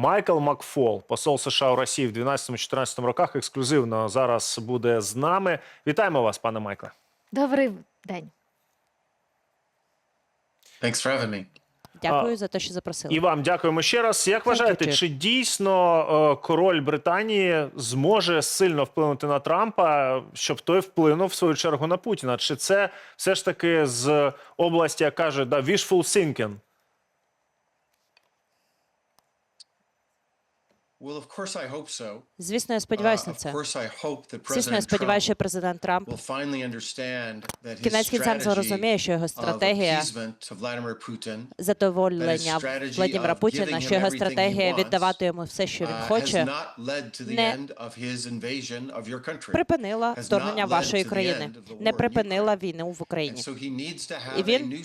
Майкл Макфол, посол США у Росії в 12-14 роках, ексклюзивно зараз буде з нами. Вітаємо вас, пане Майкле. Добрий день. Thanks for having me. Дякую за те, що запросили. І вам дякуємо ще раз. Як вважаєте, чи дійсно е, король Британії зможе сильно вплинути на Трампа, щоб той вплинув в свою чергу на Путіна? Чи це все ж таки з області, як каже, да, wishful thinking? Звісно, я Uh, сподіваюся на of це. course, I hope that Звісно, я сподіваюся, що президент Трамп кінець кінцем зрозуміє, що його стратегія задоволення Владимира Путіна, що його стратегія віддавати йому все, що він uh, хоче, не припинила вторгнення вашої країни, не припинила війну в Україні. І він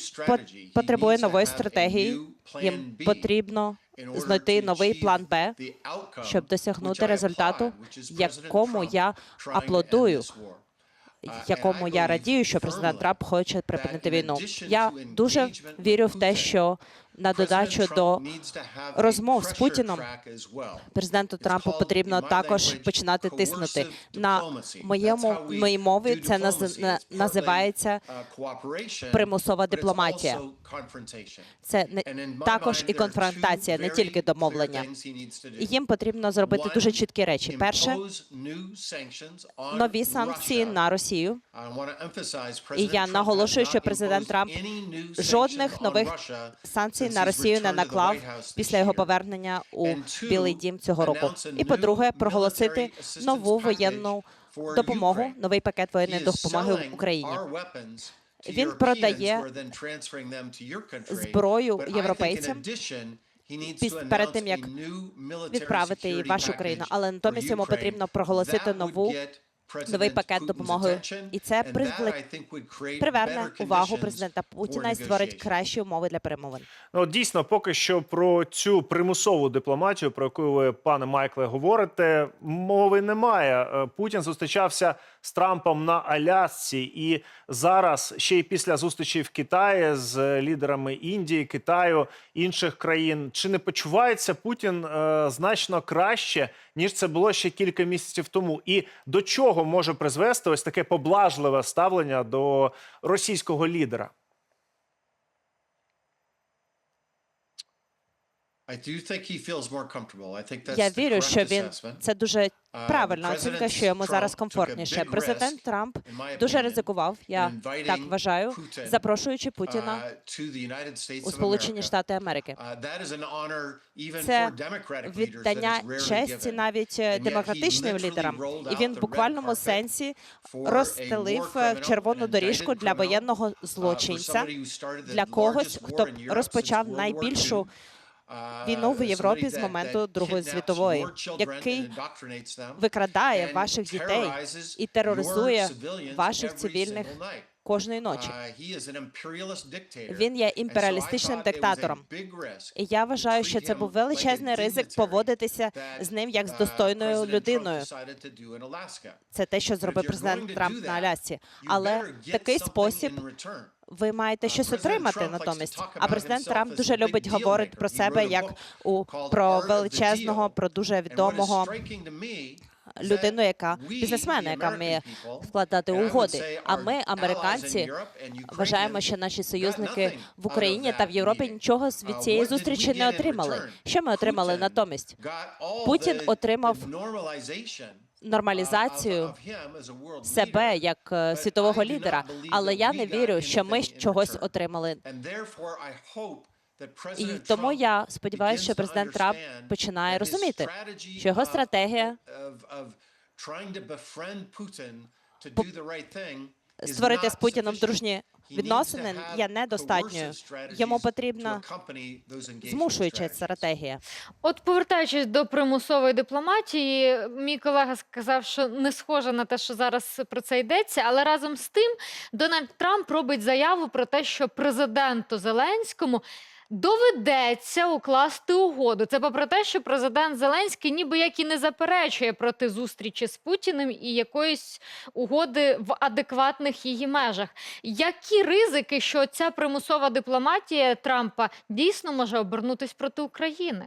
потребує нової стратегії. Їм потрібно знайти новий план Б, щоб досягнути результату, якому я аплодую. Uh, якому я радію, що президент Трамп хоче припинити війну. Я дуже вірю в те, що на додачу до розмов з Путіном президенту Трампу потрібно також починати тиснути на моєму моїй мові. Це наз- називається uh, примусова дипломатія. Це не також і конфронтація, не тільки домовлення. їм потрібно зробити дуже чіткі речі. Перше, нові санкції на Росію. І я наголошую, що президент Трамп жодних нових Russia санкцій на Росію не наклав після його повернення у Білий Дім цього року. І по-друге, проголосити нову воєнну допомогу, новий пакет воєнної допомоги в Україні. Він продає зброю європейцям, перед тим, як відправити її в вашу країну. Але натомість йому потрібно проголосити нову новий пакет допомоги. І це приверне увагу президента Путіна і створить кращі умови для перемовин. Ну, дійсно, поки що про цю примусову дипломатію, про яку ви, пане Майкле, говорите, мови немає. Е, Путін зустрічався з Трампом на Алясці, і зараз ще й після зустрічі в Китаї з лідерами Індії, Китаю, інших країн. Чи не почувається Путін е, значно краще, ніж це було ще кілька місяців тому? І до чого може призвести ось таке поблажливе ставлення до російського лідера? Я вірю, що він це дуже Uh, правильна оцінка, що йому зараз комфортніше. Президент Трамп дуже ризикував. Я так вважаю, запрошуючи Путіна uh, у Сполучені. Штати Америки. Uh, Це віддання честі навіть демократичним лідерам, і він в буквальному сенсі розстелив е, червону доріжку для воєнного uh, злочинця, для когось, хто розпочав найбільшу. Uh, війну в Європі з моменту Другої світової, який викрадає ваших дітей і тероризує ваших цивільних кожної ночі. Uh. Він є імперіалістичним диктатором. І я вважаю, що це був величезний ризик поводитися з ним як з достойною людиною. Це те, що зробив президент Трамп на Алясці. Але такий спосіб ви маєте щось отримати натомість. А президент Трамп дуже любить говорити про себе як у про величезного, про дуже відомого людину, яка бізнесмена, яка вміє вкладати угоди. А ми, американці, вважаємо, що наші союзники в Україні та в Європі нічого з- від цієї зустрічі не отримали. Що ми отримали натомість? Путін отримав Нормалізацію себе як е, світового лідера. Але я не вірю, що ми чогось отримали. І тому я сподіваюся, що президент Трамп починає розуміти, що його стратегія Створити з Путіном дружні відносини є недостатньою. Йому потрібна змушуюча стратегія. От повертаючись до примусової дипломатії, мій колега сказав, що не схоже на те, що зараз про це йдеться. Але разом з тим Дональд Трамп робить заяву про те, що президенту Зеленському. Доведеться укласти угоду. Це попри те, що президент Зеленський ніби як і не заперечує проти зустрічі з Путіним і якоїсь угоди в адекватних її межах. Які ризики, що ця примусова дипломатія Трампа дійсно може обернутись проти України?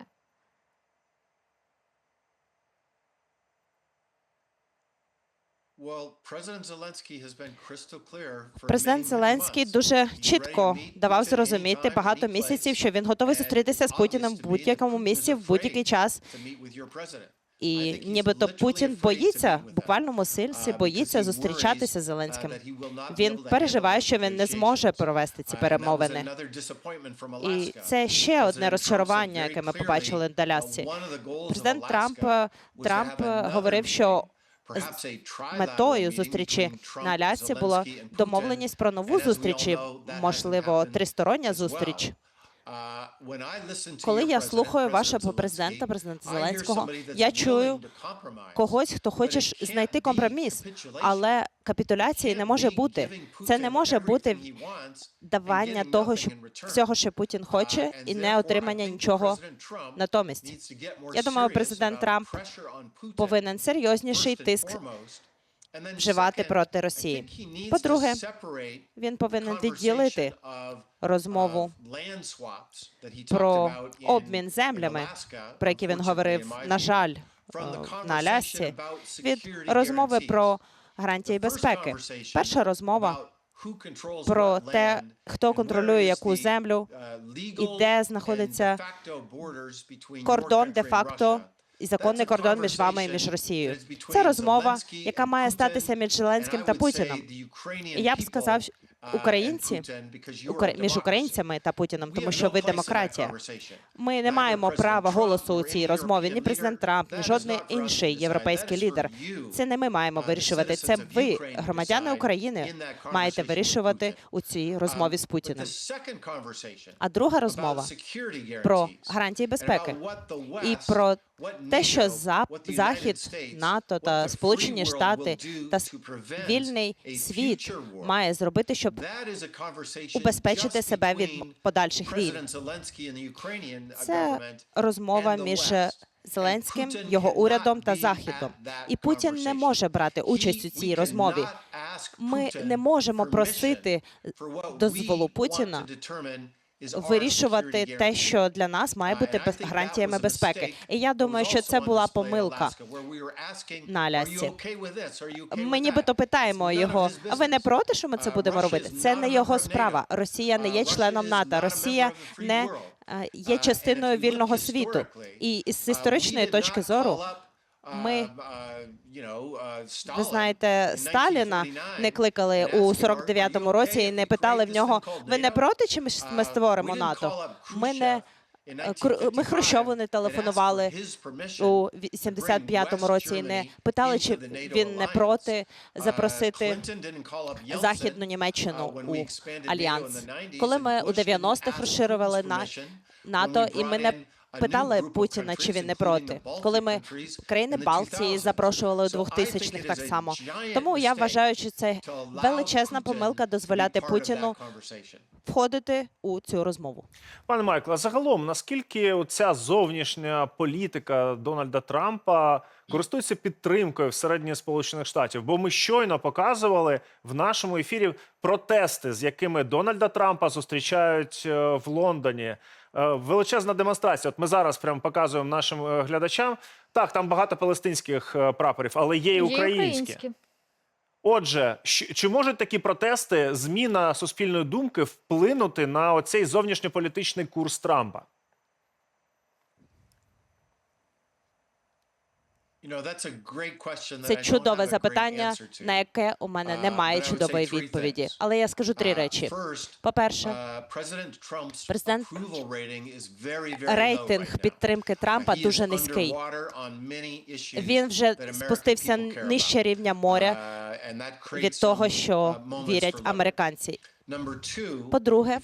Президент Зеленський дуже чітко давав зрозуміти багато місяців, що він готовий зустрітися з Путіним в будь-якому місці в будь-який час. І нібито Путін боїться в буквальному сенсі боїться зустрічатися з Зеленським. Він переживає, що він не зможе провести ці перемовини. І це ще одне розчарування, яке ми побачили на Алясці. Президент Трамп Трамп говорив, що метою зустрічі на Алясці була домовленість про нову зустріч, можливо, тристороння зустріч. Коли я слухаю вашого президента, президента Зеленського, я чую Когось, хто хоче знайти компроміс, але капітуляції не може бути. Це не може бути давання того, що всього, що Путін хоче, і не отримання нічого натомість. Я думаю, президент Трамп Повинен серйозніший тиск вживати проти Росії. По-друге, він повинен відділити розмову про обмін землями, про які він говорив, на жаль, е, на Алясці, від розмови про гарантії безпеки. Перша розмова про те, хто контролює яку землю і де знаходиться кордон де-факто і законний кордон між вами і між Росією. Це розмова, яка має статися між Зеленським та Путіним. І я б сказав, українці Укра- між українцями та Путіним, тому що ви демократія. Ми не маємо права голосу у цій розмові. Ні президент Трамп, ні жодний інший європейський лідер. Це не ми маємо вирішувати. Це ви, громадяни України, маєте вирішувати у цій розмові з Путіним. А друга розмова про гарантії безпеки і про те, що Захід, НАТО та Сполучені Штати та вільний світ має зробити, щоб убезпечити себе від подальших війн. Це розмова між Зеленським, його урядом та Західом. І Путін не може брати участь у цій розмові. Ми не можемо просити дозволу Путіна вирішувати те, що для нас має бути без- гарантіями безпеки. І я думаю, що це була помилка на Алясці. Ми нібито питаємо його: ви не проти, що ми це будемо робити? Це не його справа. Росія не є членом НАТО. Росія не е, є частиною вільного світу. І з історичної точки зору ми ви знаєте, Сталіна не кликали у 49-му році і не питали в нього: ви не проти, чи ми, створимо НАТО? Ми не е, ми Хрущову не телефонували у 75-му році і не питали, чи він не проти запросити Західну Німеччину у альянс. Коли ми у 90-х розширювали на НАТО, і ми не питали Путіна, чи він не проти. Коли ми країни Балтії запрошували у 2000-х так само. Тому я вважаю, що це величезна помилка дозволяти Путіну входити у цю розмову. Пане Майкла, а загалом, наскільки ця зовнішня політика Дональда Трампа користується підтримкою всередині Сполучених Штатів? Бо ми щойно показували в нашому ефірі протести, з якими Дональда Трампа зустрічають е, в Лондоні. Е, Величезна демонстрація. От ми зараз прямо показуємо нашим е, глядачам. Так, там багато палестинських прапорів, але є і Є українські. Отже, чи можуть такі протести, зміна суспільної думки вплинути на оцей зовнішньополітичний курс Трампа? Це чудове запитання, на яке у мене немає чудової відповіді. Але я скажу три речі. По-перше, президент рейтинг підтримки Трампа дуже низький. Він вже спустився нижче рівня моря від того, що вірять американці. По-друге,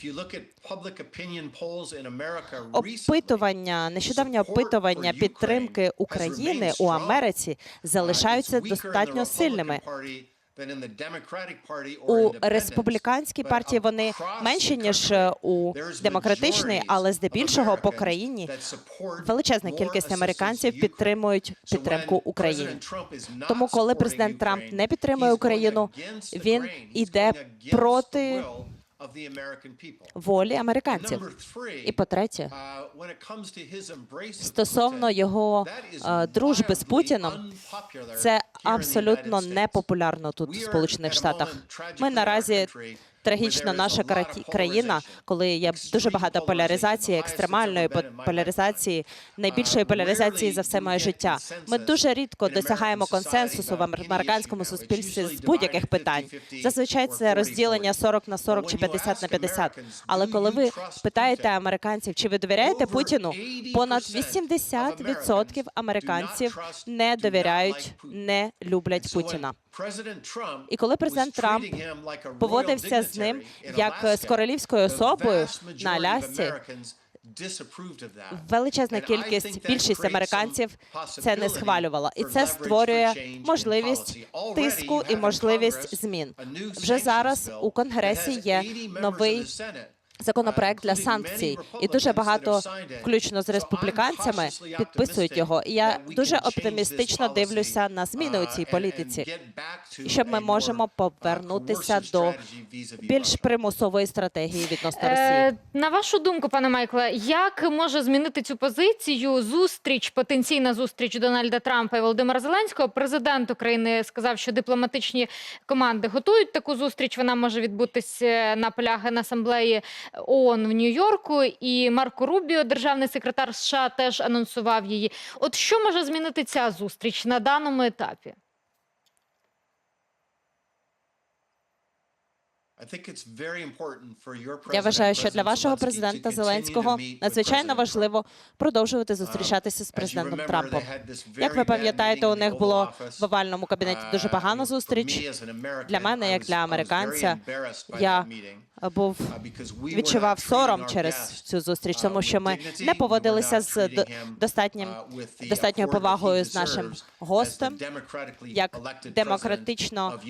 опитування, нещодавнє опитування підтримки України у Америці залишаються достатньо сильними. У республіканській партії вони менші ніж е, у демократичній, але здебільшого по країні величезна кількість американців підтримують підтримку України. Тому, коли президент Трамп не підтримує Україну, він іде проти волі американців. І по-третє, стосовно його е, дружби з Путіном, це абсолютно непопулярно тут в Сполучених Штатах. Ми наразі трагічна наша країна, коли є дуже багато поляризації, екстремальної поляризації, найбільшої поляризації за все моє життя. Ми дуже рідко досягаємо консенсусу в американському суспільстві з будь-яких питань. Зазвичай це розділення 40 на 40 чи 50 на 50. Але коли ви питаєте американців, чи ви довіряєте Путіну, понад 80% американців не довіряють, не люблять Путіна. І коли президент Трамп поводився з ним як з королівською особою на Алясці, Величезна кількість, більшість американців це не схвалювала, і це створює можливість тиску і можливість змін. Вже зараз у конгресі є новий законопроект для санкцій, і дуже багато, включно з республіканцями, підписують його. І я дуже оптимістично дивлюся на зміни у цій політиці, щоб ми можемо повернутися до більш примусової стратегії відносно Росії. Е, на вашу думку, пане Майкле, як може змінити цю позицію зустріч, потенційна зустріч Дональда Трампа і Володимира Зеленського? Президент України сказав, що дипломатичні команди готують таку зустріч. Вона може відбутися на полях Генасамблеї ООН в Нью-Йорку. І Марко Рубіо, державний секретар США, теж анонсував її. От що може змінити ця зустріч на даному етапі? Я вважаю, що для вашого президента Зеленського надзвичайно важливо продовжувати зустрічатися з президентом Трампом. Як ви пам'ятаєте, у них було в овальному кабінеті дуже погана зустріч. Для мене, як для американця, Я був відчував відчував сором через цю зустріч, тому що ми не поводилися з до- достатнім достатньою повагою з нашим гостем, як демократично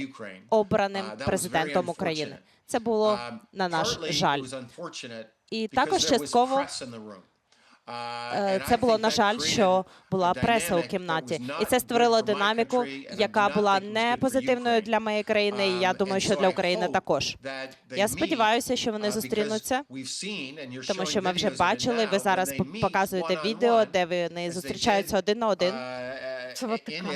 обраним президентом України. Це було на наш жаль. І також частково це було на жаль, що була преса у кімнаті, і це створило динаміку, яка була не позитивною для моєї країни. І я думаю, що для України також. Я сподіваюся, що вони зустрінуться, тому що ми вже бачили. Ви зараз по- показуєте відео, де вони зустрічаються один на один. Це Ватикан.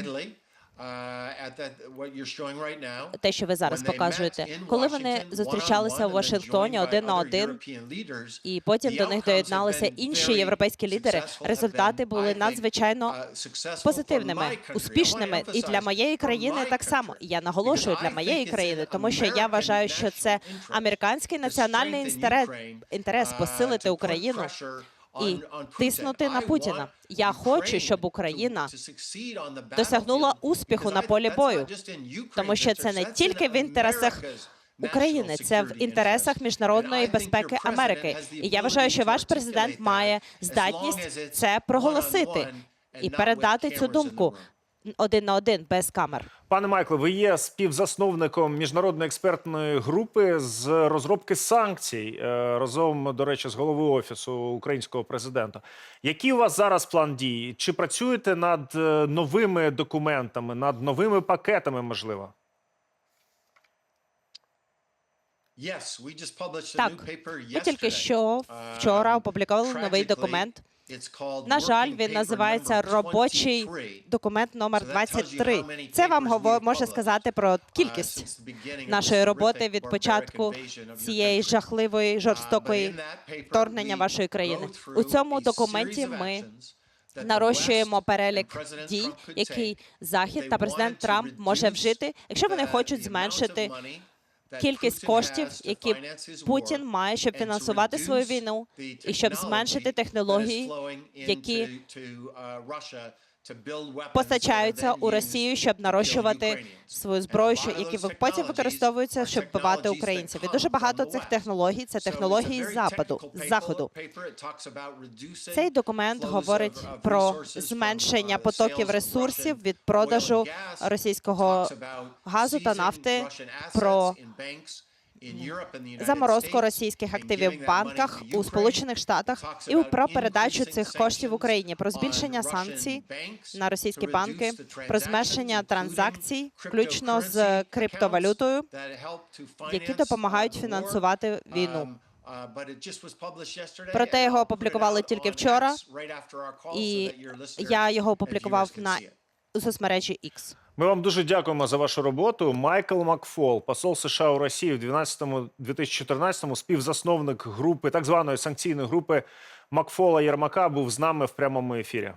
Те, що ви зараз показуєте, коли вони зустрічалися в Вашингтоні один на один, і потім до них доєдналися інші європейські лідери. Результати були надзвичайно позитивними, успішними і для моєї країни так само. Я наголошую для моєї країни, тому що я вважаю, що це американський національний інтерес, інтерес посилити Україну і тиснути на Путіна. Я хочу, щоб Україна досягнула успіху на полі бою, тому що це не тільки в інтересах України, це в інтересах міжнародної безпеки Америки. І я вважаю, що ваш президент має здатність це проголосити і передати цю думку один на один без камер. Пане Майкле, ви є співзасновником міжнародної експертної групи з розробки санкцій е, разом, до речі, з головою офісу українського президента. Який у вас зараз план дій? Чи працюєте над е, новими документами, над новими пакетами? Можливо, Так, ми тільки що вчора опублікували новий документ. На жаль, він називається робочий документ номер 23. Це вам може сказати про кількість нашої роботи від початку цієї жахливої жорстокої вторгнення вашої країни. У цьому документі ми нарощуємо перелік дій, який захід та президент Трамп може вжити, якщо вони хочуть зменшити кількість коштів, які Путін має, щоб фінансувати свою війну, і щоб зменшити технології, які постачаються у Росію, щоб нарощувати свою зброю, що які потім використовуються, щоб вбивати українців. І дуже багато цих технологій це технології западу заходу. Цей документ говорить про зменшення потоків ресурсів від продажу російського газу та нафти, про заморозку російських активів в банках у Сполучених Штатах і про передачу цих коштів Україні, про збільшення санкцій на російські банки, про зменшення транзакцій, включно з криптовалютою, які допомагають фінансувати війну. Проте його опублікували тільки вчора, І я його опублікував на у соцмережі X. Ми вам дуже дякуємо за вашу роботу. Майкл Макфол, посол США у Росії в 2012-2014, співзасновник групи так званої санкційної групи Макфола Єрмака, був з нами в прямому ефірі.